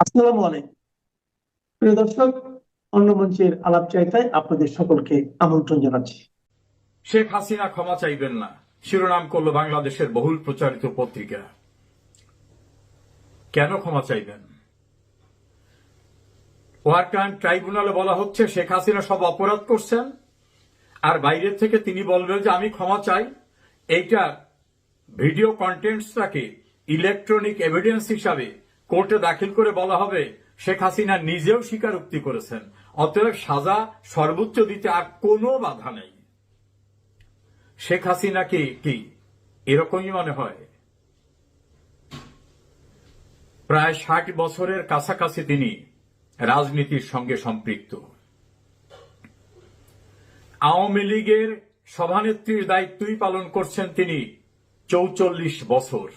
আসসালামু আলাইকুম। প্রিয় দর্শক, অন্য মঞ্চের আলাপ চাইতায় আপনাদের সকলকে আমন্ত্রণ জানাচ্ছি। শেখ হাসিনা ক্ষমা চাইবেন না। শিরোনাম করল বাংলাদেশের বহুল প্রচারিত পত্রিকা। কেন ক্ষমা চাইবেন? ওয়ার ক্রাইম ট্রাইব্যুনালে বলা হচ্ছে, শেখ হাসিনা সব অপরাধ করছেন। আর বাইরের থেকে তিনি বলবেন যে, আমি ক্ষমা চাই। এইটা ভিডিও কন্টেন্টসটাকে ইলেকট্রনিক এভিডেন্স হিসাবে কোর্টে দাখিল করে বলা হবে, শেখ হাসিনা নিজেও স্বীকারোক্তি করেছেন। অতএব সাজা সর্বোচ্চ দিতে আর কোনো বাধা নেই। শেখ হাসিনাকে কি? এরকমই মনে হয়। প্রায় ষাট বছরের কাছাকাছি তিনি রাজনীতির সঙ্গে সম্পৃক্ত। আওয়ামী লীগের সভানেত্রীর দায়িত্বই পালন করছেন তিনি চৌচল্লিশ বছর।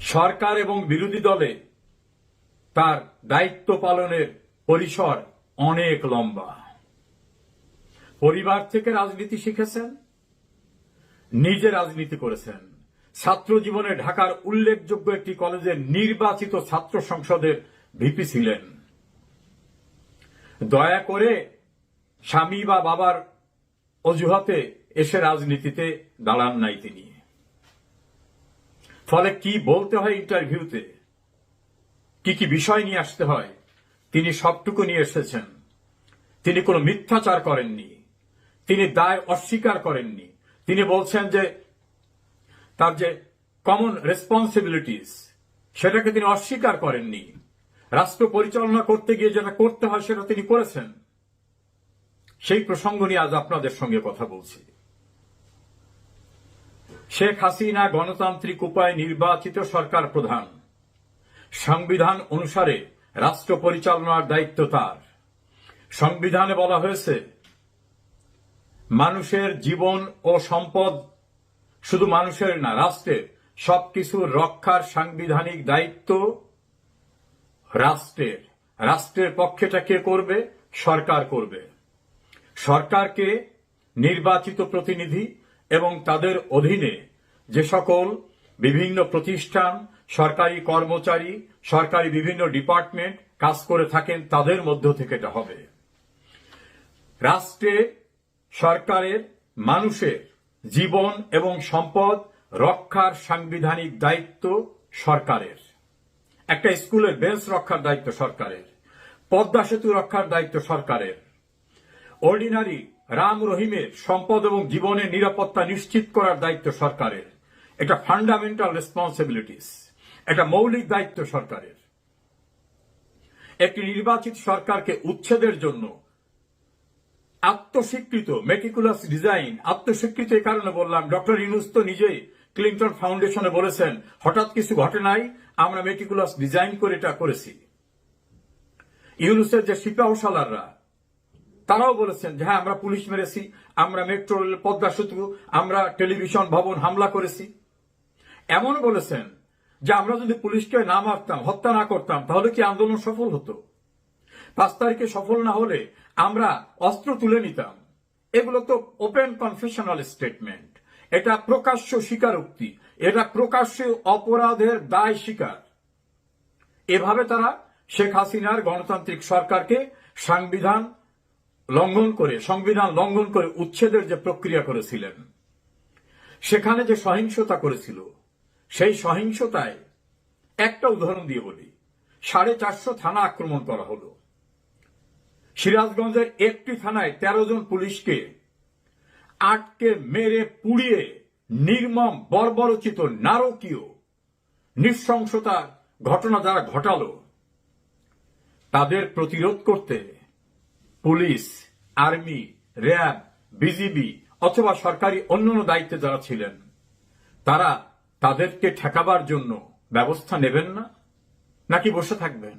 সরকার এবং বিরোধী দলে তার দায়িত্ব পালনের পরিসর অনেক লম্বা। পরিবার থেকে রাজনীতি শিখেছেন, নিজে রাজনীতি করেছেন। ছাত্র জীবনে ঢাকার উল্লেখযোগ্য একটি কলেজের নির্বাচিত ছাত্র সংসদের ভিপি ছিলেন। দয়া করে স্বামী বা বাবার অজুহাতে এসে রাজনীতিতে দাঁড়ান নাই তিনি। ফলে কি বলতে হয় ইন্টারভিউতে? কি কি বিষয় নিয়ে আসতে হয়? তিনি সবটুকু নিয়ে এসেছেন। তিনি কোনো মিথ্যাচার করেননি। তিনি দায় অস্বীকার করেননি। তিনি বলছেন যে, তার যে কমন রেসপন্সিবিলিটিস সেটাকে তিনি অস্বীকার করেননি। রাষ্ট্র পরিচালনা করতে গিয়ে যেটা করতে হয় সেটা তিনি করেছেন। সেই প্রসঙ্গ নিয়ে আজ আপনাদের সঙ্গে কথা বলছি। শেখ হাসিনা গণতান্ত্রিক উপায়ে নির্বাচিত সরকার প্রধান। সংবিধান অনুসারে রাষ্ট্র পরিচালনার দায়িত্ব তার। সংবিধানে বলা হয়েছে, মানুষের জীবন ও সম্পদ শুধু মানুষের না, রাষ্ট্রের সবকিছু রক্ষার সাংবিধানিক দায়িত্ব রাষ্ট্রের। রাষ্ট্রের পক্ষেটা কে করবে? সরকার করবে। সরকারকে নির্বাচিত প্রতিনিধি এবং তাদের অধীনে যে সকল বিভিন্ন প্রতিষ্ঠান, সরকারি কর্মচারী, সরকারি বিভিন্ন ডিপার্টমেন্ট কাজ করে থাকেন, তাদের মধ্য থেকে এটা হবে। রাষ্ট্রে সরকারের, মানুষের জীবন এবং সম্পদ রক্ষার সাংবিধানিক দায়িত্ব সরকারের। একটা স্কুলের বেঞ্চ রক্ষার দায়িত্ব সরকারের। পদ্মা সেতু রক্ষার দায়িত্ব সরকারের। অর্ডিনারি রাম রহিমের সম্পদ এবং জীবনের নিরাপত্তা নিশ্চিত করার দায়িত্ব সরকারের। এটা ফান্ডামেন্টাল রেসপন্সিবিলিটিস একটা মৌলিক দায়িত্ব সরকারের। একটি নির্বাচিত সরকারকে উচ্ছেদের জন্য আত্মস্বীকৃত মেটিকুলাস ডিজাইন আত্মস্বীকৃত এই কারণে বললাম, ডক্টর ইউনুস তো নিজেই ক্লিন্টন ফাউন্ডেশনে বলেছেন, হঠাৎ কিছু ঘটে নাই, আমরা মেটিকুলাস ডিজাইন করে এটা করেছি। ইউনুসের যে সিপাহসালাররা তারাও বলেছেন যে হ্যাঁ আমরা পুলিশ মেরেছি, আমরা মেট্রো রেল পদ্মা সেতু, আমরা টেলিভিশন ভবন হামলা করেছি। এমন বলেছেন যে, আমরা যদি পুলিশকে না মারতাম, হত্যা না করতাম, তাহলে কি আন্দোলন সফল হতো? পাঁচ তারিখে সফল না হলে আমরা অস্ত্র তুলে নিতাম। এগুলো তো ওপেন কনফেশনাল স্টেটমেন্ট এটা প্রকাশ্য স্বীকারোক্তি। এটা প্রকাশ্য অপরাধের দায় স্বীকার। এভাবে তারা শেখ হাসিনার গণতান্ত্রিক সরকারকে সংবিধান লঙ্ঘন করে, সংবিধান লঙ্ঘন করে উচ্ছেদের যে প্রক্রিয়া করেছিলেন, সেখানে যে সহিংসতা করেছিল, সেই সহিংসতায় একটা উদাহরণ দিয়ে বলি। সাড়ে চারশো থানা আক্রমণ করা হলো। সিরাজগঞ্জের একটি থানায় তেরো জন পুলিশকে আটকে মেরে পুড়িয়ে নির্মম, বর্বরচিত, নারকীয়, নৃশংসতার ঘটনা যারা ঘটালো, তাদের প্রতিরোধ করতে পুলিশ, আর্মি, র্যাব, বিজিবি অথবা সরকারি অন্যান্য দায়িত্বে যারা ছিলেন, তারা তাদেরকে ঠেকাবার জন্য ব্যবস্থা নেবেন না? নাকি বসে থাকবেন?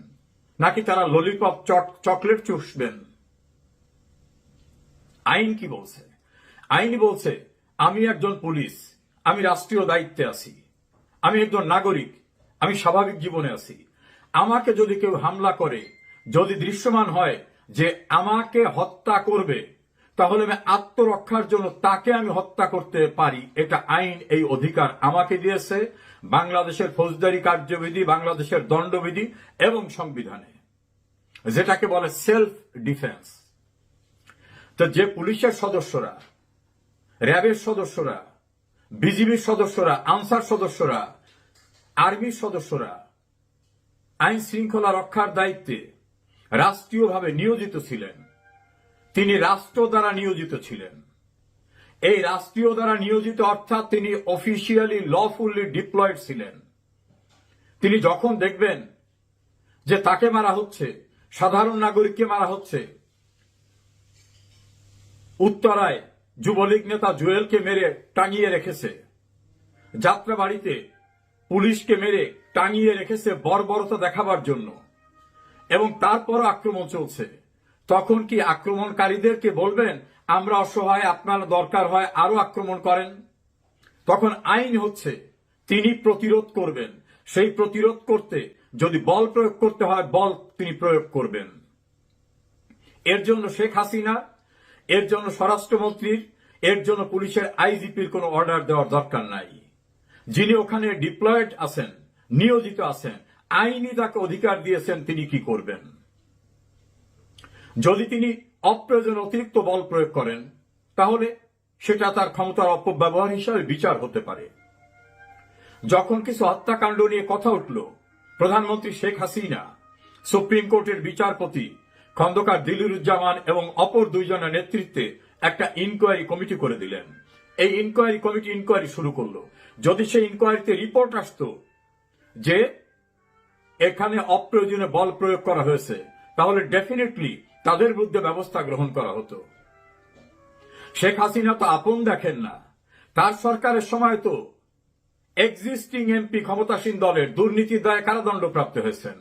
নাকি তারা ললিপপ চকলেট চুষবেন? আইন কি বলছে? আইন বলছে, আমি একজন পুলিশ, আমি রাষ্ট্রীয় দায়িত্বে আছি, আমি একজন নাগরিক, আমি স্বাভাবিক জীবনে আছি। আমাকে যদি কেউ হামলা করে, যদি দৃশ্যমান হয় যে আমাকে হত্যা করবে, তাহলে আমি আত্মরক্ষার জন্য তাকে আমি হত্যা করতে পারি। এটা আইন, এই অধিকার আমাকে দিয়েছে বাংলাদেশের ফৌজদারি কার্যবিধি, বাংলাদেশের দণ্ডবিধি এবং সংবিধানে, যেটাকে বলে সেলফ ডিফেন্স তো যে পুলিশের সদস্যরা, র্যাবের সদস্যরা, বিজিবির সদস্যরা, আনসার সদস্যরা, আর্মির সদস্যরা আইন শৃঙ্খলা রক্ষার দায়িত্বে রাষ্ট্রীয়ভাবে নিয়োজিত ছিলেন। তিনি রাষ্ট্র দ্বারা নিয়োজিত ছিলেন। এই রাষ্ট্রীয় দ্বারা নিয়োজিত অর্থাৎ তিনি অফিসিয়ালি লফুল্লি ডিপ্লয়েড ছিলেন। তিনি যখন দেখবেন যে তাকে মারা হচ্ছে, সাধারণ নাগরিককে মারা হচ্ছে, উত্তরায় যুবলীগ নেতা জুয়েলকে মেরে টাঙিয়ে রেখেছে যাত্রা বাড়িতে পুলিশকে মেরে টাঙিয়ে রেখেছে বর্বরতা দেখাবার জন্য এবং তারপরও আক্রমণ চলছে। তখন কি আক্রমণকারীদেরকে বলবেন, আমরা অসহায়, আপনার দরকার হয় আরও আক্রমণ করেন তখন আইন হচ্ছে, তিনি প্রতিরোধ করবেন। সেই প্রতিরোধ করতে, যদি বল প্রয়োগ করতে হয়, বল তিনি প্রয়োগ করবেন। এর জন্য শেখ হাসিনা, এর জন্য স্বরাষ্ট্রমন্ত্রীর, এর জন্য পুলিশের আইজিপির কোনো অর্ডার দেওয়ার দরকার নাই। যিনি ওখানে ডিপ্লয়েড আছেন, নিয়োজিত আছেন আইনি তাকে অধিকার দিয়েছেন, তিনি কি করবেন? যদি তিনি অপ্রয়োজন অতিরিক্ত বল প্রয়োগ করেন, তাহলে সেটা তার ক্ষমতার অপব্যবহার হিসাবে বিচার হতে পারে। যখন কিছু হত্যাকাণ্ড নিয়ে কথা উঠল, প্রধানমন্ত্রী শেখ হাসিনা, সুপ্রিম কোর্টের বিচারপতি খন্দকার দিলুরুজ্জামান এবং অপর দুইজনের নেতৃত্বে একটা ইনকোয়ারি কমিটি করে দিলেন। এই ইনকোয়ারি কমিটি ইনকোয়ারি শুরু করল। যদি সেই ইনকোয়ারিতে রিপোর্ট আসতো যে এখানে অপ্রয়োজনে বল প্রয়োগ করা হয়েছে, তাহলে ডেফিনেটলি তাদের বিরুদ্ধে ব্যবস্থা গ্রহণ করা হতো। শেখ হাসিনা তো আপন দেখেন না। তার সরকারের সময় তো এক্সিস্টিং এমপি ক্ষমতাসীন দলের দুর্নীতির দায়ে কারাদণ্ডপ্রাপ্ত হয়েছেন।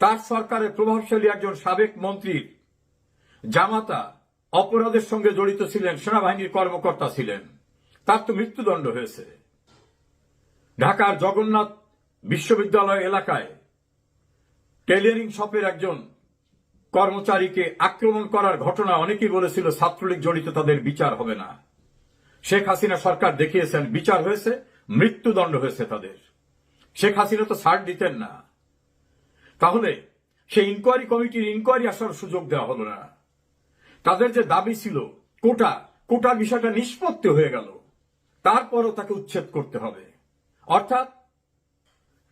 তার সরকারের প্রভাবশালী একজন সাবেক মন্ত্রীর জামাতা অপরাধের সঙ্গে জড়িত ছিলেন, সেনাবাহিনীর কর্মকর্তা ছিলেন। তার তো মৃত্যুদণ্ড হয়েছে। ঢাকার জগন্নাথ বিশ্ববিদ্যালয় এলাকায় টেইলারিং শপের একজন কর্মচারীকে আক্রমণ করার ঘটনা অনেকেই বলেছিল, ছাত্রলীগ জড়িত তাদের বিচার হবে না। শেখ হাসিনা সরকার দেখিয়েছেন, বিচার হয়েছে, মৃত্যুদণ্ড হয়েছে তাদের। শেখ হাসিনা তো ছাড় দিতেন না। তাহলে সেই ইনকোয়ারি কমিটির ইনকোয়ারি আসার সুযোগ দেওয়া হলো না। তাদের যে দাবি ছিল, কোটা, কোটার বিষয়টা নিষ্পত্তি হয়ে গেল। তারপরও তাকে উচ্ছেদ করতে হবে। অর্থাৎ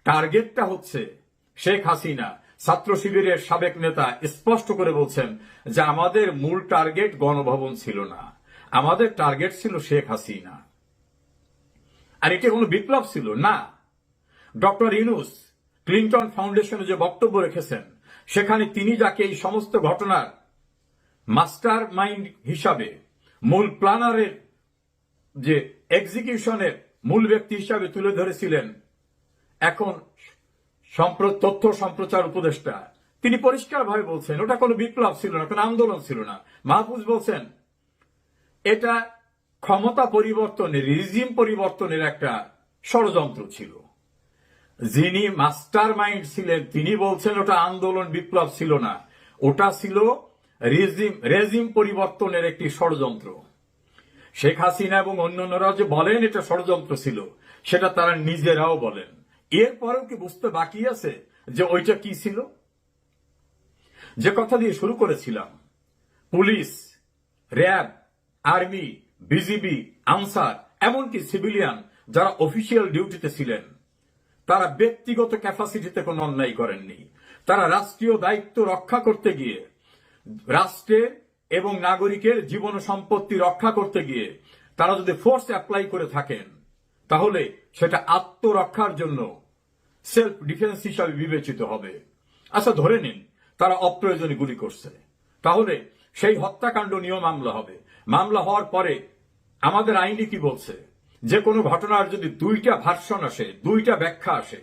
টার্গেটটা হচ্ছে শেখ হাসিনা ছাত্র শিবিরের সাবেক নেতা স্পষ্ট করে বলছেন যে আমাদের মূল টার্গেট গণভবন ছিল না। আমাদের টার্গেট ছিল শেখ হাসিনা। আর এটি কোনো বিপ্লব ছিল না। ডক্টর ইনুস ক্লিন্টন ফাউন্ডেশনে যে বক্তব্য রেখেছেন, সেখানে তিনি যাকে এই সমস্ত ঘটনার মাস্টার মাইন্ড হিসাবে, মূল প্ল্যানারের যে এক্সিকিউশনের মূল ব্যক্তি হিসাবে তুলে ধরেছিলেন, এখন তথ্য সম্প্রচার উপদেষ্টা। তিনি পরিষ্কারভাবে বলছেন, ওটা কোনো বিপ্লব ছিল না, কোনো আন্দোলন ছিল না। মাহফুজ বলছেন, এটা ক্ষমতা পরিবর্তনের, রিজিম পরিবর্তনের একটা ষড়যন্ত্র ছিল। যিনি মাস্টার মাইন্ড ছিলেন, তিনি বলছেন, ওটা আন্দোলন বিপ্লব ছিল না। ওটা ছিল রেজিম রেজিম পরিবর্তনের একটি ষড়যন্ত্র। শেখ হাসিনা এবং অন্যান্যরা যে বলেন, এটা ষড়যন্ত্র ছিল, সেটা তারা নিজেরাও বলেন। এরপরেও কি বুঝতে বাকি আছে যে ওইটা কি ছিল? যে কথা দিয়ে শুরু করেছিলাম, police, RAB, army, BGB, Ansar, এমনকি সিভিলিয়ান যারা অফিসিয়াল ডিউটিতে ছিলেন, তারা ব্যক্তিগত ক্যাপাসিটিতে কোনো অন্যায় করেননি। তারা রাষ্ট্রীয় দায়িত্ব রক্ষা করতে গিয়ে রাষ্ট্রের এবং নাগরিকের জীবন সম্পত্তি রক্ষা করতে গিয়ে তারা যদি ফোর্স অ্যাপ্লাই করে থাকেন তাহলে সেটা আত্মরক্ষার জন্য সেলফ ডিফেন্স হিসাবে বিবেচিত হবে। আচ্ছা ধরে নিন, তারা অপ্রয়োজনে গুলি করছে। তাহলে সেই হত্যাকাণ্ড নিয়েও মামলা হবে। মামলা হওয়ার পরে আমাদের আইনি কি বলছে? যে কোনো ঘটনার যদি দুইটা ভার্সন আসে, দুইটা ব্যাখ্যা আসে,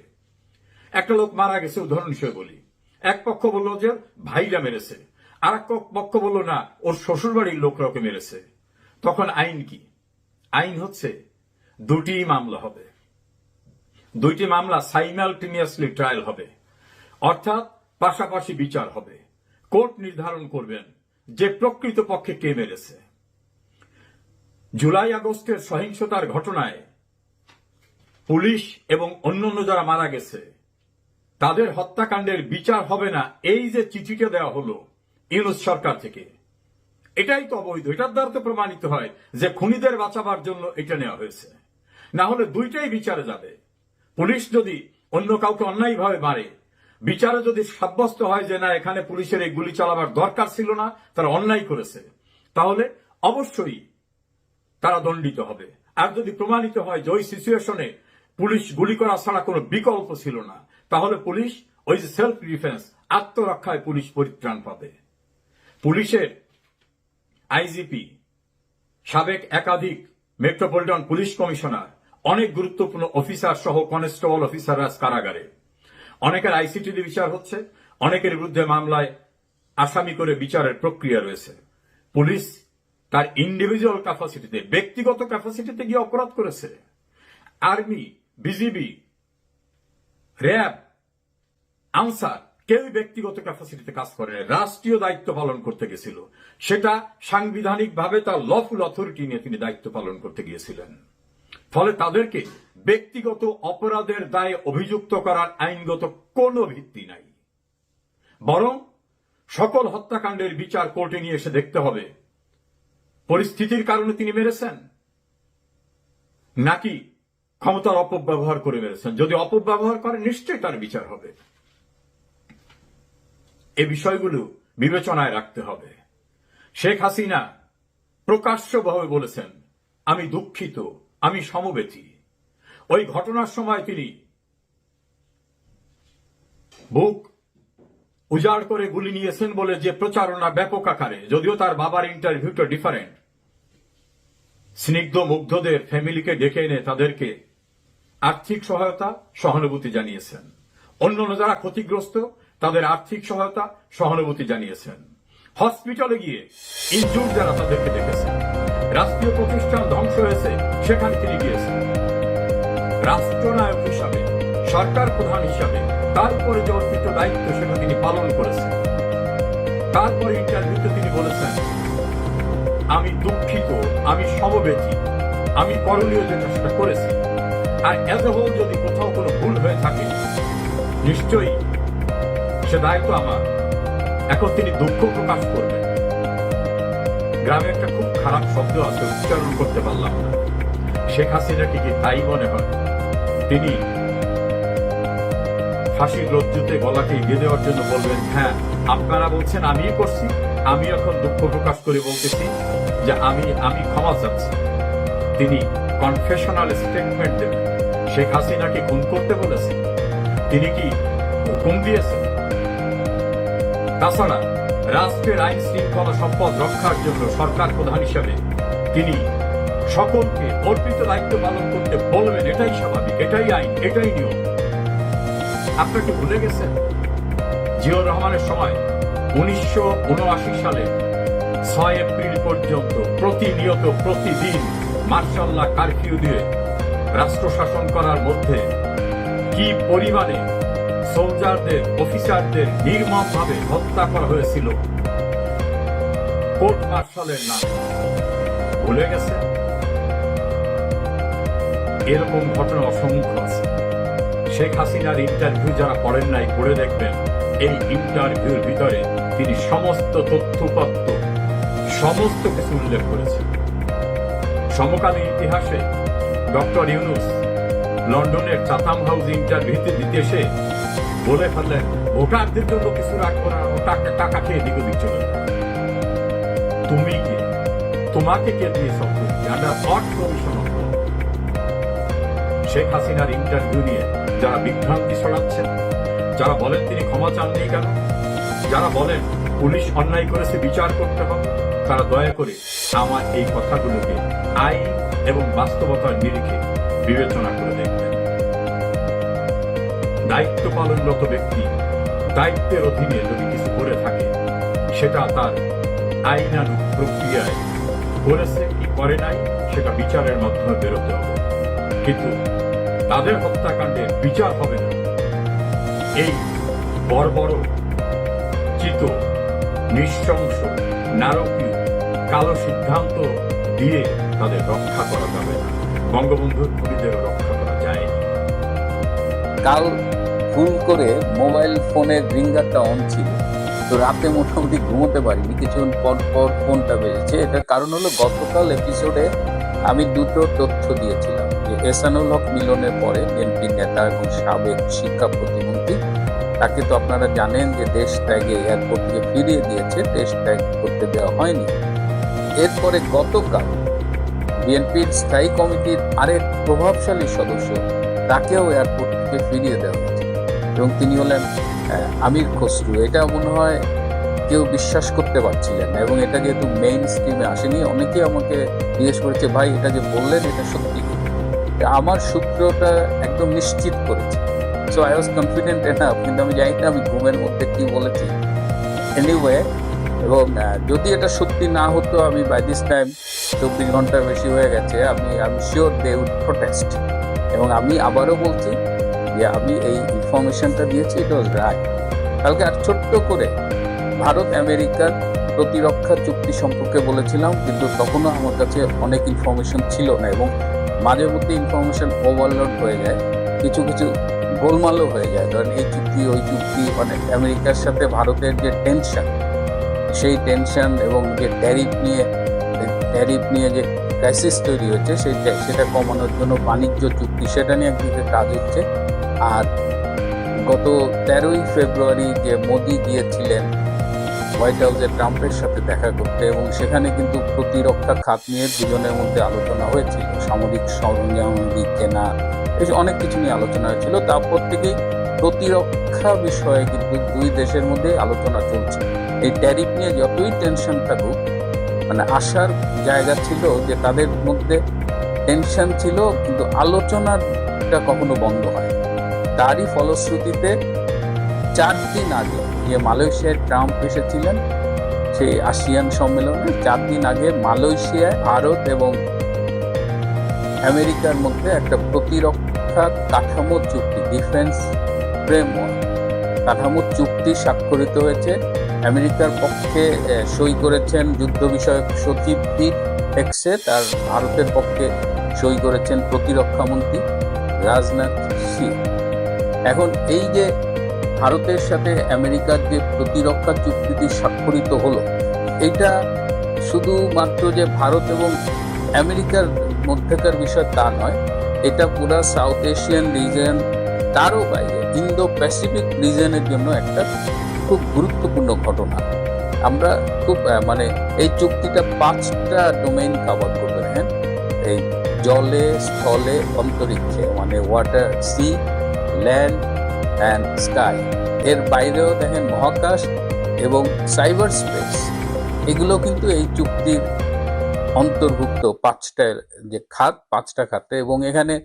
একটা লোক মারা গেছে, উদাহরণ হিসেবে বলি। এক পক্ষ বলল যে ভাইরা মেরেছে আর এক পক্ষ বলল না, ওর শ্বশুর বাড়ির লোকরা ওকে মেরেছে। তখন আইন কি? আইন হচ্ছে দুটি মামলা হবে। দুইটি মামলা সাইমালটেনিয়াসলি ট্রায়াল হবে। অর্থাৎ পাশাপাশি বিচার হবে। কোর্ট নির্ধারণ করবেন যে প্রকৃত পক্ষে কে মেরেছে। জুলাই আগস্টের সহিংসতার ঘটনায় পুলিশ এবং অন্যান্য যারা মারা গেছে, তাদের হত্যাকাণ্ডের বিচার হবে না এই যে চিঠিটা দেওয়া হলো ইউনুস সরকার থেকে। এটাই তো অবৈধ। এটার দ্বারা তো প্রমাণিত হয় যে খুনিদের বাঁচাবার জন্য এটা নেওয়া হয়েছে। না হলে দুইটাই বিচারে যাবে। পুলিশ যদি অন্য কাউকে অন্যায়ভাবে মারে, বিচারে যদি সাব্যস্ত হয় যে না, এখানে পুলিশের এই গুলি চালাবার দরকার ছিল না, তারা অন্যায় করেছে, তাহলে অবশ্যই তারা দণ্ডিত হবে। আর যদি প্রমাণিত হয় যে ওই সিচুয়েশনে পুলিশ গুলি করা ছাড়া কোনো বিকল্প ছিল না, তাহলে পুলিশ ওই যে সেলফ ডিফেন্স আত্মরক্ষায় পুলিশ পরিত্রাণ পাবে। পুলিশের আইজিপি, সাবেক একাধিক মেট্রোপলিটন পুলিশ কমিশনার অনেক গুরুত্বপূর্ণ অফিসার সহ কনস্টেবল অফিসাররা কারাগারে। অনেকের আইসিটিতে বিচার হচ্ছে, অনেকের বিরুদ্ধে মামলায় আসামি করে বিচারের প্রক্রিয়া রয়েছে। পুলিশ তার ইন্ডিভিজুয়াল ক্যাপাসিটিতে ব্যক্তিগত ক্যাপাসিটিতে গিয়ে অপরাধ করেছে। আর্মি বিজিবি র্যাব আনসার কেউ ব্যক্তিগত ক্যাপাসিটিতে কাজ করে রাষ্ট্রীয় দায়িত্ব পালন করতে গেছিল। সেটা সাংবিধানিকভাবে তার লফুল অথরিটি নিয়ে তিনি দায়িত্ব পালন করতে গিয়েছিলেন। ফলে তাদেরকে ব্যক্তিগত অপরাধের দায়ে অভিযুক্ত করার আইনগত কোনো ভিত্তি নাই। বরং সকল হত্যাকাণ্ডের বিচার কোর্টে নিয়ে এসে দেখতে হবে, পরিস্থিতির কারণে তিনি মেরেছেন নাকি ক্ষমতার অপব্যবহার করে মেরেছেন। যদি অপব্যবহার করে, নিশ্চয়ই তার বিচার হবে। এ বিষয়গুলো বিবেচনায় রাখতে হবে। শেখ হাসিনা প্রকাশ্যভাবে বলেছেন, আমি দুঃখিত। আমি সমবেতী। ওই ঘটনার সময় তিনি বুক উজাড় করে গুলি নিয়েছেন বলে যে প্রচারণা ব্যাপক আকারে, যদিও তার বাবার ইন্টারভিউটা ডিফারেন্ট স্নিগ্ধ মুগ্ধদের ফ্যামিলিকে ডেকে এনে তাদেরকে আর্থিক সহায়তা, সহানুভূতি জানিয়েছেন। অন্যান্য যারা ক্ষতিগ্রস্ত, তাদের আর্থিক সহায়তা, সহানুভূতি জানিয়েছেন। হসপিটালে গিয়ে ইনজুর যারা তাদেরকে দেখেছেন। রাষ্ট্রীয় প্রতিষ্ঠান ধ্বংস হয়েছে, সেখানে তিনি গিয়েছেন রাষ্ট্রনায়ক হিসাবে, সরকার প্রধান হিসাবে তার উপরে যে অর্পিত দায়িত্ব সেটা তিনি পালন করেছেন। তারপরে ইন্টারভিউতে তিনি বলেছেন, আমি দুঃখিত, আমি সমবেতী, আমি করণীয় যেটা সেটা করেছি, আর এজ এ হোল যদি কোথাও কোনো ভুল হয়ে থাকে, নিশ্চয়ই সে দায়িত্ব আমার। এখন তিনি দুঃখ প্রকাশ করবেন। গ্রামে একটা খুব খারাপ শব্দ আছে, উচ্চারণ করতে পারলাম না। শেখ হাসিনাকে কি তাই মনে হয়? তিনি ফাঁসির রজ্জুতে গলাকে এগিয়ে দেওয়ার জন্য বলবেন হ্যাঁ আপনারা বলছেন আমিই করছি, আমি এখন দুঃখ প্রকাশ করে বলতেছি যে আমি আমি ক্ষমা চাচ্ছি। তিনি কনফেশনাল স্টেটমেন্ট দেবেন, শেখ হাসিনাকে খুন করতে বলেছেন তিনি কি হুকুম দিয়েছেন? তাছাড়া রাষ্ট্রের আইন শৃঙ্খলা সম্পদ রক্ষার জন্য সরকার প্রধান হিসাবে তিনি সকলকে অর্পিত দায়িত্ব পালন করতে বলবেন, এটাই স্বাভাবিক, এটাই আইন, এটাই নিয়ম। আপনাকে ভুলে গেছেন? জিয়র রহমানের সময় উনিশশো উনআশি সালে ছয় এপ্রিল পর্যন্ত প্রতিনিয়ত প্রতিদিন মার্শাল্লাহ কারফিউ দিয়ে রাষ্ট্র শাসন করার মধ্যে কি পরিমাণে সোলজারদের অফিসারদের নির্মমভাবে হত্যা করা হয়েছিল। কোর্ট মার্শালের নামে। ভুলে গেছে এরকম ঘটনা অসংখ্য আছে। শেখ হাসিনার ইন্টারভিউ যারা পড়েন নাই, পড়ে দেখবেন, এই ইন্টারভিউর ভিতরে তিনি সমস্ত তথ্যপত্র, সমস্ত কিছু উল্লেখ করেছেন। সমকালীন ইতিহাসে ডক্টর ইউনুস লন্ডনের চাতাম হাউস ইন্টারভিউতে দিতে এসে বলে ফেললেন ভোটারদের জন্য কিছু রাখব না টাকা টাকা খেয়ে দিকে চলে তুমি কে? তোমাকে কে দিয়ে সব কমিশন শেখ হাসিনার ইন্টারভিউ নিয়ে যারা বিভ্রান্তি ছড়াচ্ছেন, যারা বলেন তিনি ক্ষমা চাননি কেন? যারা বলেন পুলিশ অন্যায় করেছে, বিচার করতে হবে, তারা দয়া করে আমার এই কথাগুলোকে আইন এবং বাস্তবতার নিরিখে বিবেচনা করে দায়িত্ব পালনরত ব্যক্তি দায়িত্বের অধীনে যদি কিছু করে থাকে, সেটা তার আইনানুগ প্রক্রিয়ায় করেছে কি করে নাই, সেটা বিচারের মাধ্যমে বেরোতে হবে। কিন্তু তাদের হত্যাকাণ্ডের বিচার হবে না। এই বড় চিত, নিঃশংস, নারকীয়, কালো সিদ্ধান্ত দিয়ে তাদের রক্ষা করা যাবে না। বঙ্গবন্ধুর খুনিদের রক্ষা করা যায় কাল ভুল করে মোবাইল ফোনের রিঙ্গারটা অন ছিল। তো রাতে মোটামুটি ঘুমোতে পারিনি। কিছুক্ষণ পর পর ফোনটা বেজেছে। এটার কারণ হলো গতকাল এপিসোডে আমি দুটো তথ্য দিয়েছিলাম যে এসানুল হক মিলনের পরে বিএনপি নেতা এবং সাবেক শিক্ষা প্রতিমন্ত্রী, তাকে তো আপনারা জানেন যে দেশ ত্যাগে এয়ারপোর্ট থেকে ফিরিয়ে দিয়েছে, দেশ ত্যাগ করতে দেওয়া হয়নি। এরপরে গতকাল বিএনপির স্থায়ী কমিটির আরেক প্রভাবশালী সদস্য, তাকেও এয়ারপোর্ট থেকে ফিরিয়ে দেওয়া এবং তিনি হলেন আমির খসরু। এটা মনে হয় কেউ বিশ্বাস করতে পারছিলেন না এবং এটা যেহেতু মেইন স্ট্রিমে আসেনি, অনেকেই আমাকে জিজ্ঞেস করেছে, ভাই, এটা যে বললেন, এটা সত্যি? আমার সূত্রটা একদম নিশ্চিত করেছে। So I was confident enough কিন্তু আমি জানি না আমি ঘুমের মধ্যে কি বলেছি। এনিওয়ে এবং যদি এটা সত্যি না হতো, আমি বাই দিস টাইম চব্বিশ ঘণ্টার বেশি হয়ে গেছে, আমি আমি শিওর দে উড প্রোটেস্ট এবং আমি আবারও বলছি যে আমি এই ইনফরমেশনটা দিয়েছি ওয়াজ রাইট কালকে আর ছোট্ট করে ভারত, আমেরিকার প্রতিরক্ষা চুক্তি সম্পর্কে বলেছিলাম, কিন্তু তখনও আমার কাছে অনেক ইনফরমেশন ছিল না এবং মাঝে মধ্যে ইনফরমেশন ওভারলোড হয়ে যায়। কিছু কিছু গোলমালও হয়ে যায়। ধরেন এই চুক্তি, ওই চুক্তি মানে আমেরিকার সাথে ভারতের যে টেনশন সেই টেনশন এবং যে ট্যারিফ নিয়ে ট্যারিফ নিয়ে যে ক্রাইসিস তৈরি হচ্ছে সেটা সেটা কমানোর জন্য বাণিজ্য চুক্তি, সেটা নিয়ে একদিকে কাজ হচ্ছে। আর গত তেরোই ফেব্রুয়ারি যে মোদি গিয়েছিলেন, হোয়াইট হাউসে ট্রাম্পের সাথে দেখা করতে এবং সেখানে কিন্তু প্রতিরক্ষা খাত নিয়ে দুজনের মধ্যে আলোচনা হয়েছিল, সামরিক সরঞ্জামাদি কেনা এই অনেক কিছু নিয়ে আলোচনা হয়েছিল, তারপর থেকেই প্রতিরক্ষা বিষয়ে কিন্তু দুই দেশের মধ্যে আলোচনা চলছে। এই ট্যারিফ নিয়ে যতই টেনশন থাকুক মানে আসার জায়গা ছিল যে তাদের মধ্যে টেনশন ছিল, কিন্তু আলোচনাটা কখনো বন্ধ হয় তারই ফলশ্রুতিতে চার দিন আগে যে মালয়েশিয়ায় ট্রাম্প এসেছিলেন। সেই আসিয়ান সম্মেলনে চার দিন আগে মালয়েশিয়ায়, ভারত এবং আমেরিকার মধ্যে একটা প্রতিরক্ষা কাঠামো চুক্তি, ডিফেন্স ফ্রেমওয়ার্ক। কাঠামো চুক্তি স্বাক্ষরিত হয়েছে। আমেরিকার পক্ষে সই করেছেন যুদ্ধ বিষয়ক সচিব পিট হেক্সেট আর ভারতের পক্ষে সই করেছেন প্রতিরক্ষা মন্ত্রী রাজনাথ সিং। এখন এই যে ভারতের সাথে আমেরিকার যে প্রতিরক্ষা চুক্তিটি স্বাক্ষরিত হলো এটা শুধুমাত্র যে ভারত এবং আমেরিকার মধ্যেকার বিষয় তা নয়, এটা পুরো সাউথ এশিয়ান রিজন তারও বাইরে ইন্দো প্যাসিফিক রিজনের জন্য একটা খুব গুরুত্বপূর্ণ ঘটনা। আমরা খুব মানে এই চুক্তিটা পাঁচটা ডোমেইন কভার করবে হ্যাঁ? এই জলে, স্থলে, অন্তরিক্ষে মানে water sea land and sky. এর বাইরেও দেখেন মহাকাশ এবং সাইবার স্পেস। এগুলো কিন্তু এই চুক্তির অন্তর্ভুক্ত পাঁচটা যে খাত, পাঁচটা খাতে এবং এখানে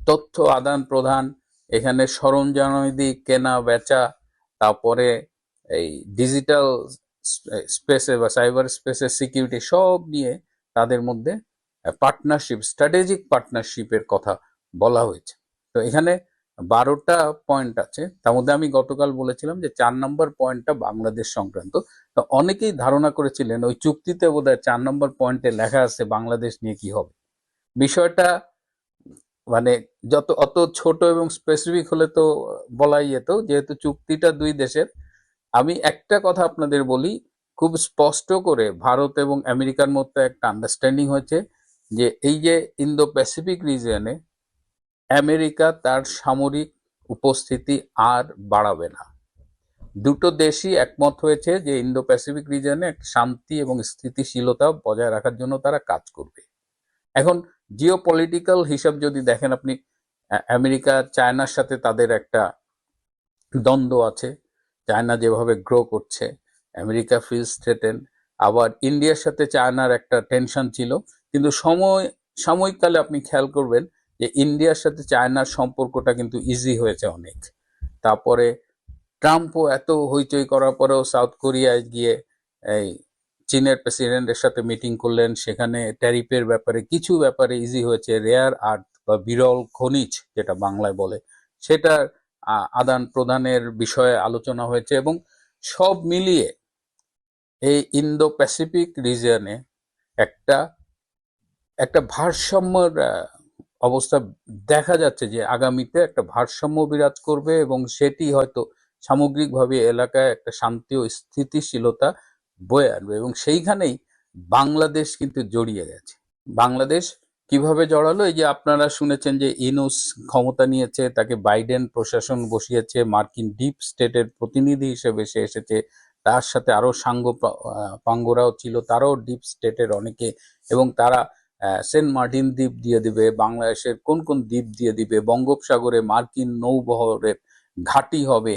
তথ্য আদান প্রদান, এখানে সরঞ্জামাদি কেনা, বেচা, তারপরে এই ডিজিটাল স্পেসে বা সাইবার স্পেসের সিকিউরিটি সব নিয়ে তাদের মধ্যে পার্টনারশিপ, স্ট্র্যাটেজিক পার্টনারশিপের কথা বলা হয়েছে। তো এখানে বারোটা পয়েন্ট আছে। তার মধ্যে আমি গতকাল বলেছিলাম যে চার নম্বর পয়েন্টটা বাংলাদেশ সংক্রান্ত। তো অনেকেই ধারণা করেছিলেন ওই চুক্তিতে বোধহয় চার নম্বর পয়েন্টে লেখা আছে বাংলাদেশ নিয়ে কি হবে। বিষয়টা মানে যত, অত ছোট এবং স্পেসিফিক হলে তো বলাই যেত, যেহেতু চুক্তিটা দুই দেশের। আমি একটা কথা আপনাদের বলি, খুব স্পষ্ট করে ভারত এবং আমেরিকার মধ্যে একটা আন্ডারস্ট্যান্ডিং হয়েছে যে এই যে ইন্দো প্যাসিফিক রিজিয়নে আমেরিকা তার সামরিক উপস্থিতি আর বাড়াবে না। দুটো দেশই একমত হয়েছে যে ইন্দো প্যাসিফিক একটা শান্তি এবং স্থিতিশীলতা বজায় রাখার জন্য তারা কাজ করবে। এখন জিও পলিটিক্যাল হিসাব যদি দেখেন আপনি আমেরিকা, চায়নার সাথে তাদের একটা দ্বন্দ্ব আছে। চায়না যেভাবে গ্রো করছে, আমেরিকা ফিল থ্রেটেন আবার ইন্ডিয়ার সাথে চায়নার একটা টেনশন ছিল। কিন্তু সময়, সাময়িককালে আপনি খেয়াল করবেন যে ইন্ডিয়ার সাথে চায়নার সম্পর্কটা কিন্তু ইজি হয়েছে অনেক। তারপরে ট্রাম্পও এত হইচই করার পরেও সাউথ কোরিয়ায় গিয়ে এই চীনের প্রেসিডেন্টের সাথে মিটিং করলেন, সেখানে ট্যারিফের ব্যাপারে কিছু ব্যাপারে ইজি হয়েছে রেয়ার আর্থ বা বিরল খনিজ যেটা বাংলায় বলে সেটার আদান প্রদানের বিষয়ে আলোচনা হয়েছে এবং সব মিলিয়ে এই ইন্দো প্যাসিফিক রিজিয়নে একটা একটা ভারসাম্যর অবস্থা দেখা যাচ্ছে যে আগামীতে একটা ভারসাম্য বিরাজ করবে এবং সেটি হয়তো সামগ্রিকভাবে এলাকায় একটা শান্তি ও স্থিতিশীলতা বয়ে আনবে এবং সেইখানেই বাংলাদেশ কিন্তু জড়িয়ে গেছে। বাংলাদেশ কীভাবে জড়ালো? এই যে আপনারা শুনেছেন যে ইনুস ক্ষমতা নিয়েছে, তাকে বাইডেন প্রশাসন বসিয়েছে, মার্কিন ডিপ স্টেটের প্রতিনিধি হিসেবে সে এসেছে, তার সাথে আরও সাঙ্গ পাঙ্গরাও ছিল, তারাও ডিপ স্টেটের অনেকে এবং তারা সেন্ট মার্টিন দ্বীপ দিয়ে দিবে, বাংলাদেশের কোন কোন দ্বীপ দিয়ে দিবে, বঙ্গোপসাগরে মার্কিন নৌবহরের ঘাঁটি হবে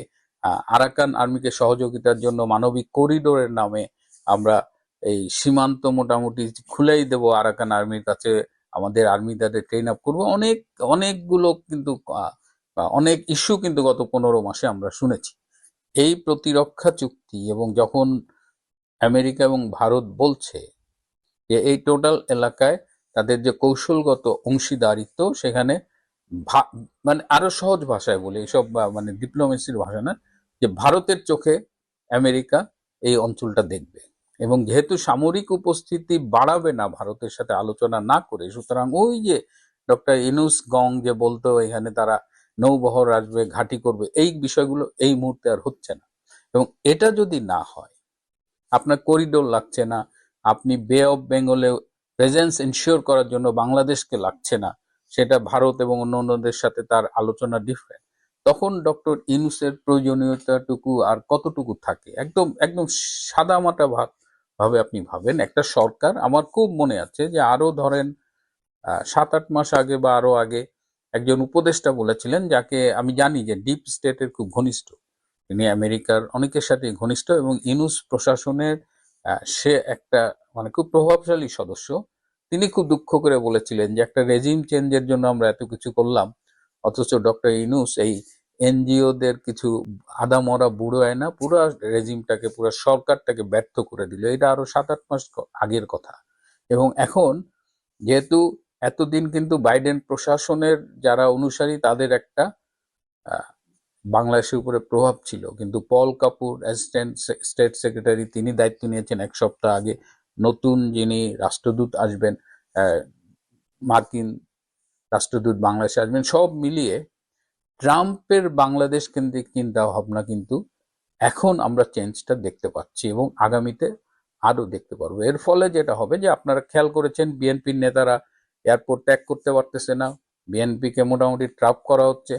আরাকান আর্মিকে সহযোগিতার জন্য মানবিক করিডোরের নামে আমরা এই সীমান্ত মোটামুটি খুলেই দেব আরাকান আর্মির কাছে, আমাদের আর্মি তাদের ট্রেন আপ করব। অনেক, অনেকগুলো কিন্তু অনেক ইস্যু কিন্তু গত পনেরো মাসে আমরা শুনেছি। এই প্রতিরক্ষা চুক্তি এবং যখন আমেরিকা এবং ভারত বলছে যে এই টোটাল এলাকায় তাদের যে কৌশলগত অংশীদারিত্ব সেখানে মানে আরও সহজ ভাষায় বলি এইসব মানে ডিপ্লোমেসির ভাষা না, যে ভারতের চোখে আমেরিকা এই অঞ্চলটা দেখবে। এবং যেহেতু সামরিক উপস্থিতি বাড়াবে না ভারতের সাথে আলোচনা না করে, সুতরাং ওই যে ডক্টর ইনুস গং যে বলতো, এখানে তারা নৌবহর আসবে, ঘাঁটি করবে, এই বিষয়গুলো এই মুহূর্তে আর হচ্ছে না। এবং এটা যদি না হয়, আপনার করিডোর লাগছে না আপনি বে অফ বেঙ্গলে প্রেজেন্স ইনশিওর করার জন্য বাংলাদেশকে লাগছে না। সেটা ভারত এবং অন্য অন্যদের সাথে তার আলোচনা ডিফারেন্ট তখন ডক্টর ইনুসের প্রয়োজনীয়তাটুকু আর কতটুকু থাকে? একদম একদম সাদামাটা ভাগ ভাবে আপনি ভাবেন। একটা সরকার, আমার খুব মনে আছে যে আরও ধরেন সাত আট মাস আগে বা আরও আগে একজন উপদেষ্টা বলেছিলেন যাকে আমি জানি যে ডিপ স্টেটের খুব ঘনিষ্ঠ। তিনি আমেরিকার অনেকের সাথে ঘনিষ্ঠ এবং ইনুস প্রশাসনের সে একটা মানে খুব প্রভাবশালী সদস্য। তিনি খুব দুঃখ করে বলেছিলেন যে, একটা রেজিম চেঞ্জের জন্য আমরা এত কিছু করলাম। অথচ ডক্টর ইনুস এই এনজিওদের কিছু আদা মরা বুড়ো আয়না পুরো রেজিমটাকে পুরো সরকারটাকে ব্যর্থ করে দিল। এটা আরও সাত আট মাস আগের কথা। এবং এখন যেহেতু এতদিন কিন্তু বাইডেন প্রশাসনের যারা অনুসারী, তাদের একটা বাংলাদেশের উপরে প্রভাব ছিল। কিন্তু Paul Kapoor, assistant state secretary, তিনি দায়িত্ব নিয়েছেন এক সপ্তাহ আগে। নতুন যিনি রাষ্ট্রদূত আসবেন মার্কিন রাষ্ট্রদূত বাংলাদেশে আসবেন, সব মিলিয়ে ট্রাম্পের বাংলাদেশ কেন্দ্রিক চিন্তা ভাবনা কিন্তু এখন আমরা চেঞ্জটা দেখতে পাচ্ছি এবং আগামীতে আরও দেখতে পারব। এর ফলে যেটা হবে যে আপনারা খেয়াল করেছেন, বিএনপির নেতারা এয়ারপোর্ট ত্যাগ করতে পারতেছে না। বিএনপিকে মোটামুটি ট্রাপ করা হচ্ছে।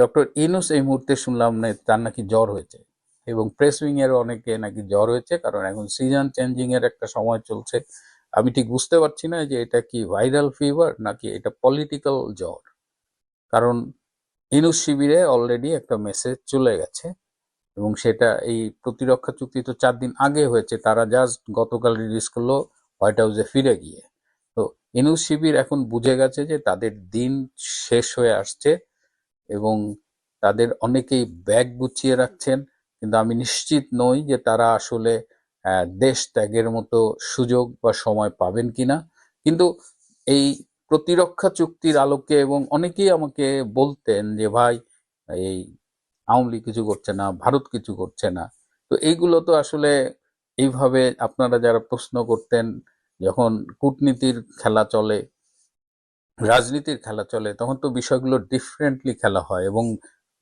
ডক্টর ইনুস এই মুহূর্তে শুনলাম না, তার নাকি জ্বর হয়েছে। এবং প্রেস এর অনেকে নাকি জ্বর হয়েছে, কারণ এখন সিজন চেঞ্জিং এর একটা সময় চলছে। আমি ঠিক বুঝতে পারছি না যে এটা কি ভাইরাল ফিভার নাকি এটা পলিটিক্যাল জ্বর। কারণ ইনুস শিবিরে অলরেডি একটা মেসেজ চলে গেছে, এবং সেটা এই প্রতিরক্ষা চুক্তি তো চার দিন আগে হয়েছে, তারা জাস্ট গতকাল রিলিজ করল হোয়াইট হাউসে ফিরে গিয়ে। তো ইনুস শিবির এখন বুঝে গেছে যে তাদের দিন শেষ হয়ে আসছে এবং তাদের অনেকেই ব্যাগ গুছিয়ে রাখছেন, কিন্তু আমি নিশ্চিত নই যে তারা আসলে দেশ ত্যাগের মতো সুযোগ বা সময় পাবেন কিনা। কিন্তু এই প্রতিরক্ষা চুক্তির আলোকে এবং অনেকেই আমাকে বলতেন যে, ভাই, এই আওয়ামী লীগ কিছু করছে না, ভারত কিছু করছে না। তো এইগুলো তো আসলে এইভাবে আপনারা যারা প্রশ্ন করতেন, যখন কূটনীতির খেলা চলে রাজনীতির খেলা চলে, তখন তো বিষয়গুলো ডিফারেন্টলি খেলা হয় এবং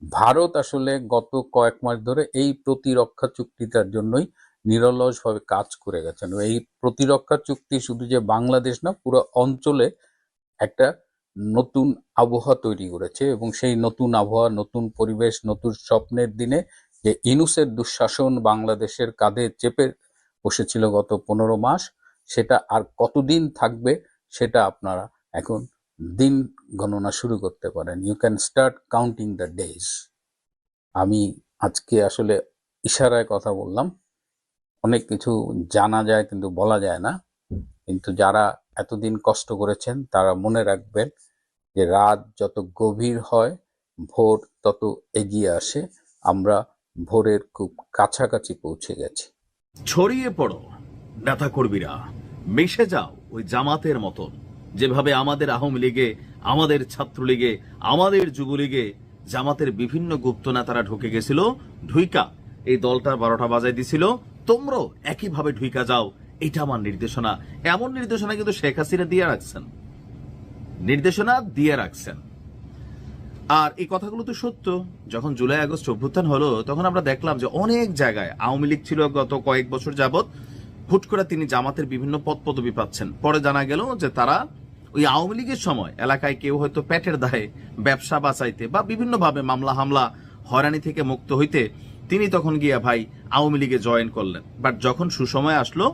ভারত আসলে গত কয়েক মাস ধরে এই প্রতিরক্ষা চুক্তিটার জন্যই নিরলসভাবে কাজ করে গেছেন। এই প্রতিরক্ষা চুক্তি শুধু যে বাংলাদেশ না, পুরো অঞ্চলে একটা নতুন আবহাওয়া তৈরি করেছে এবং সেই নতুন আবহাওয়া, নতুন পরিবেশ, নতুন স্বপ্নের দিনে যে ইনুসের দুঃশাসন বাংলাদেশের কাঁধে চেপে বসেছিল গত পনেরো মাস, সেটা আর কতদিন থাকবে সেটা আপনারা এখন দিন গণনা শুরু করতে পারেন। You can start counting the days আমি আজকে আসলে ইশারায় কথা বললাম। অনেক কিছু জানা যায় কিন্তু বলা যায় না। কিন্তু যারা এতদিন কষ্ট করেছেন, তারা মনে রাখবেন যে রাত যত গভীর হয়, ভোর তত এগিয়ে আসে। আমরা ভোরের খুব কাছাকাছি পৌঁছে গেছি। ছড়িয়ে পড়ো ব্যথা কর্মীরা মিশে যাও ওই জামাতের মতন। যেভাবে আমাদের আওয়ামী লীগে, আমাদের ছাত্রলীগে, আমাদের যুবলীগে জামাতের বিভিন্ন গুপ্ত নেতারা ঢুকে গেছিল, ঢুইকা এই দলটার বারোটা বাজায় দিছিল। তোমরাও একইভাবে ঢুইকা যাও, এটা আমার নির্দেশনা। এমন নির্দেশনা কিন্তু শেখ হাসিনা দিয়ে রাখছেন। নির্দেশনা দিয়ে রাখছেন। আর এই কথাগুলো তো সত্য। যখন জুলাই আগস্ট অভ্যুত্থান হলো, তখন আমরা দেখলাম যে অনেক জায়গায় আওয়ামী লীগ ছিল গত কয়েক বছর যাবত হুট করে তিনি জামাতের বিভিন্ন পদ পদবি পাচ্ছেন। পরে জানা গেল যে তারা ওই আওয়ামী লীগের সময় এলাকায় কেউ হয়তো পেটের দায়ে ব্যবসা বাঁচাইতে বা বিভিন্নভাবে মামলা হামলা হয়রানি থেকে মুক্ত হইতে তিনি তখন গিয়া ভাই আওয়ামী লীগে জয়েন করলেন। বাট যখন সুসময় আসলো,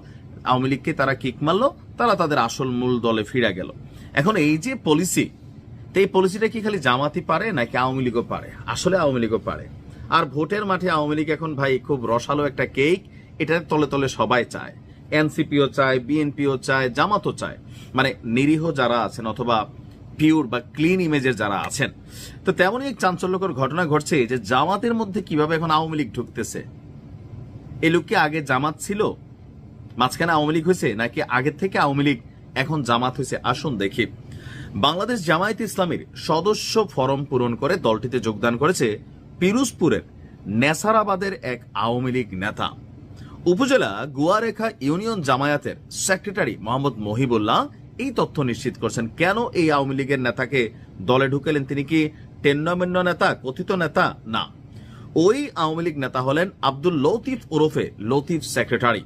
আওয়ামী লীগকে তারা কিক মারলো, তারা তাদের আসল মূল দলে ফিরে গেল। এখন এই যে পলিসি এই পলিসিটা কি খালি জামাতি পারে নাকি আওয়ামী লীগও পারে? আসলে আওয়ামী লীগও পারে। আর ভোটের মাঠে আওয়ামী লীগ এখন ভাই খুব রসালো একটা কেক এটার তলে তলে সবাই চায়। এনসিপিও চায়, বিএনপিও চায়, জামাতও চায়। মানে নিরীহ যারা আছেন অথবা পিওর বা ক্লিন ইমেজের যারা আছেন। তো তেমনই এক চাঞ্চল্যকর ঘটনা ঘটছে যে জামাতের মধ্যে কীভাবে এখন আওয়ামী লীগ ঢুকতেছে? এ লোক কি আগে জামাত ছিল? মাঝখানে আওয়ামী লীগ হয়েছে নাকি আগের থেকে আওয়ামী লীগ এখন জামাত হয়েছে? আসুন দেখি। বাংলাদেশ জামায়াত ইসলামীর সদস্য ফরম পূরণ করে দলটিতে যোগদান করেছে পিরুজপুরের নেসারাবাদের এক আওয়ামী লীগ নেতা। উপজেলা গুয়ারেখা ইউনিয়ন জামায়াতের সেক্রেটারি মোহাম্মদ মহিবুল্লাহ এই তথ্য নিশ্চিত করছেন, কেন এই আওয়ামী লীগের নেতাকে দলে ঢুকেলেন? তিনি কি টেন্নমেন্ন নেতা, কথিত নেতা? না। ওই আওয়ামী লীগ নেতা হলেন আব্দুল লতিফ ওরফে লতিফ সেক্রেটারি।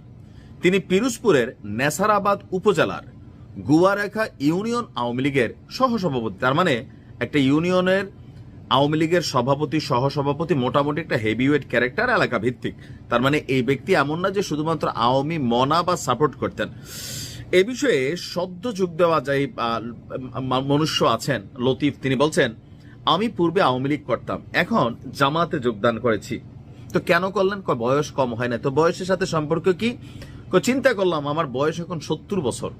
তিনি পিরোজপুরের নেসারাবাদ উপজেলার গুয়ারেখা ইউনিয়ন আওয়ামী লীগের সহসভাপতি। তার মানে একটা ইউনিয়নের আওয়ামী লীগের সভাপতি সহসভাপতি মোটামুটি একটা হেভিওয়েট ক্যারেক্টার এলাকা ভিত্তিক তার মানে এই ব্যক্তি এমন না যে শুধুমাত্র আওয়ামী মনা বা সাপোর্ট করতেন। এ বিষয়ে সদ্য যোগ দেওয়া আহ, মনুষ্য আছেন লতিফ তিনি বলছেন আমি পূর্বে আওয়ামী লীগ করতাম এখন জামাতে যোগদান করেছি। তো কেন করলেন? বয়স কম হয় না তো বয়সের সাথে সম্পর্ক কি? চিন্তা করলাম আমার বয়স এখন সত্তর বছর।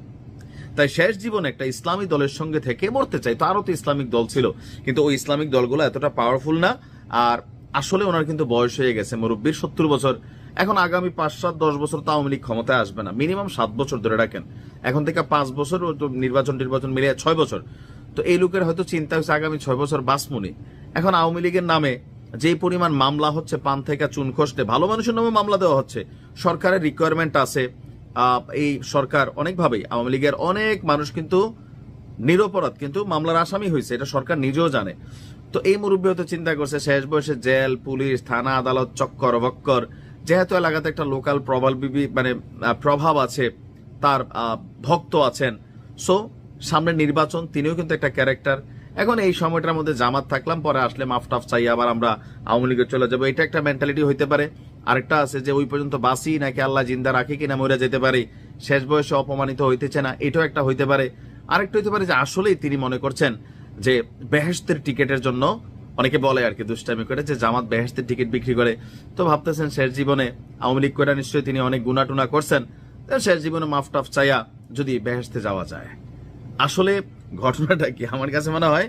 তাই শেষ জীবনে একটা ইসলামী দলের সঙ্গে থেকে মরতে চাই। তো আরও তো ইসলামিক দল ছিল। কিন্তু ওই ইসলামিক দলগুলো এতটা পাওয়ারফুল না। আর আসলে ওনার কিন্তু বয়স হয়ে গেছে মুরব্বীর সত্তর বছর। এখন আগামী পাঁচ, সাত, দশ বছর তো আওয়ামী লীগ ক্ষমতায় আসবে না। মিনিমাম সাত বছর ধরে রাখেন। এখন থেকে পাঁচ বছর নির্বাচন নির্বাচন মিলিয়ে ছয় বছর। তো এই লোকের হয়তো চিন্তা হচ্ছে আগামী ছয় বছর বাসমুনি। এখন আওয়ামী লীগের নামে যে পরিমাণ মামলা হচ্ছে, পান থেকে চুন খসতে, ভালো মানুষের নামে মামলা দেওয়া হচ্ছে। সরকারের রিকোয়ারমেন্ট আছে। এই সরকার অনেকভাবেই, আওয়ামী লীগের অনেক মানুষ কিন্তু নিরপরাধ, কিন্তু মামলার আসামি হয়েছে, এটা সরকার নিজেও জানে। তো এই মুরব্বী হয়তো চিন্তা করছে, শেষ বয়সে জেল, পুলিশ, থানা, আদালত, চক্কর বক্কর যেহেতু এলাকাতে একটা লোকাল প্রবল মানে প্রভাব আছে, তার ভক্ত আছেন, সো সামনে নির্বাচন, তিনিও কিন্তু একটা ক্যারেক্টার। এখন এই সময়টার মধ্যে জামাত থাকলাম, পরে আসলে মাফ টাফ চাই, আবার আমরা আওয়ামী লীগে চলে যাব, এটা একটা মেন্টালিটি হইতে পারে। আরেকটা আছে যে ওই পর্যন্ত বাসি নাকি আল্লাহ জিন্দা রাখি কিনা মরে যেতে পারে। শেষ বয়সে অপমানিত হইতেছে না, এটাও একটা হইতে পারে। আরেকটা হইতে পারে যে আসলেই তিনি মনে করছেন যে বেহেস্তের টিকেটের জন্য, অনেকে বলে আর কি দুষ্টামি করে যে জামাত বেহেস্তের টিকিট বিক্রি করে। তো ভাবতেছেন শেষ জীবনে আওয়ামী লীগ করে নিশ্চয়ই তিনি অনেক গুণাটুনা করছেন। শেষ জীবনে মাফ টাফ চাইয়া যদি বেহেস্তে যাওয়া যায়। আসলে ঘটনাটা কি আমার কাছে মনে হয়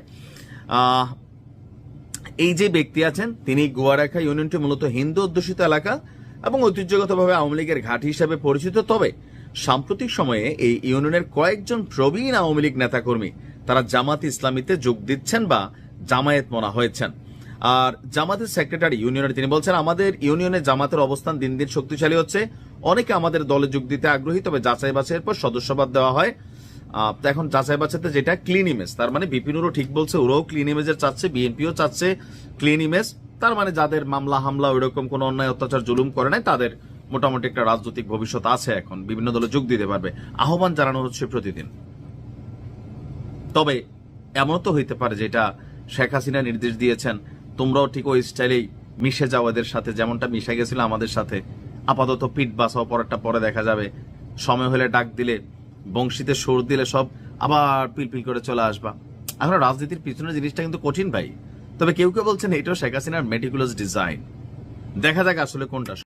এই যে ব্যক্তি আছেন, তিনি গোয়ারেখা ইউনিয়নটি মূলত হিন্দু অধ্যুষিত এলাকা এবং ঐতিহ্যগতভাবে আওয়ামী লীগের ঘাট হিসেবে পরিচিত, তবে সাম্প্রতিক সময়ে এই ইউনিয়নের কয়েকজন প্রবীণ আওয়ামী লীগ নেতাকর্মী তারা জামাত ইসলামীতে যোগ দিচ্ছেন বা জামায়াত মনা হয়েছেন। আর জামাতের সেক্রেটারি ইউনিয়নের তিনি বলছেন, আমাদের ইউনিয়নে জামাতের অবস্থান দিন দিন শক্তিশালী হচ্ছে। অনেকে আমাদের দলে যোগ দিতে আগ্রহী, তবে যাচাই বাছাইয়ের পর সদস্যবাদ দেওয়া হয়। এখন যাচাই বাছাইতে যেটা ক্লিন ইমেজ তার মানে বিপিনুরও ঠিক বলছে, ওরাও ক্লিন ইমেজের চাচ্ছে বিএনপিও চাচ্ছে ক্লিন ইমেজ তার মানে যাদের মামলা হামলা ওইরকম কোনো অন্যায়, অত্যাচার, জুলুম করে নাই, তাদের মোটামুটি একটা রাজনৈতিক ভবিষ্যৎ আছে এখন, বিভিন্ন দলে যোগ দিতে পারবে। আহ্বান জানানো হচ্ছে প্রতিদিন। তবে এমন তো হইতে পারে যেটা শেখ হাসিনা নির্দেশ দিয়েছেন, তোমরাও ঠিক ওই স্টাইলেই মিশে যাও এদের সাথে, যেমনটা মিশে গেছিল আমাদের সাথে। আপাতত পিঠ বাসাও পরেরটা পরে দেখা যাবে। সময় হলে ডাক দিলে বংশীতে সুর দিলে সব আবার পিলপিল করে চলে আসবা। এখন রাজনীতির পিছনে জিনিসটা কিন্তু কঠিন ভাই। তবে কেউ কেউ বলছেন এটাও শেখ হাসিনার মেটিকুলাস ডিজাইন দেখা যাক আসলে কোনটা